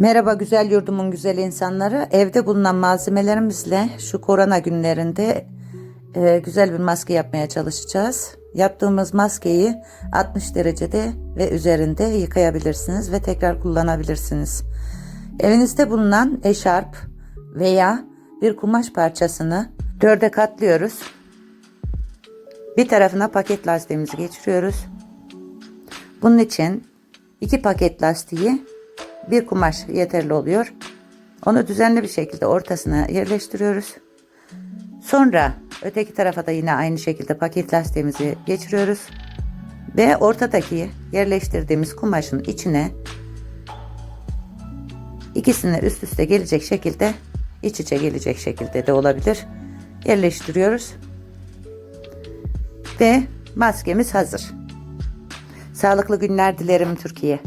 Merhaba güzel yurdumun güzel insanları. Evde bulunan malzemelerimizle şu korona günlerinde e, güzel bir maske yapmaya çalışacağız. Yaptığımız maskeyi 60 derecede ve üzerinde yıkayabilirsiniz ve tekrar kullanabilirsiniz. Evinizde bulunan eşarp veya bir kumaş parçasını dörde katlıyoruz. Bir tarafına paket lastiğimizi geçiriyoruz. Bunun için iki paket lastiği bir kumaş yeterli oluyor. Onu düzenli bir şekilde ortasına yerleştiriyoruz. Sonra öteki tarafa da yine aynı şekilde paket lastiğimizi geçiriyoruz. Ve ortadaki yerleştirdiğimiz kumaşın içine ikisini üst üste gelecek şekilde iç içe gelecek şekilde de olabilir. Yerleştiriyoruz. Ve maskemiz hazır. Sağlıklı günler dilerim Türkiye.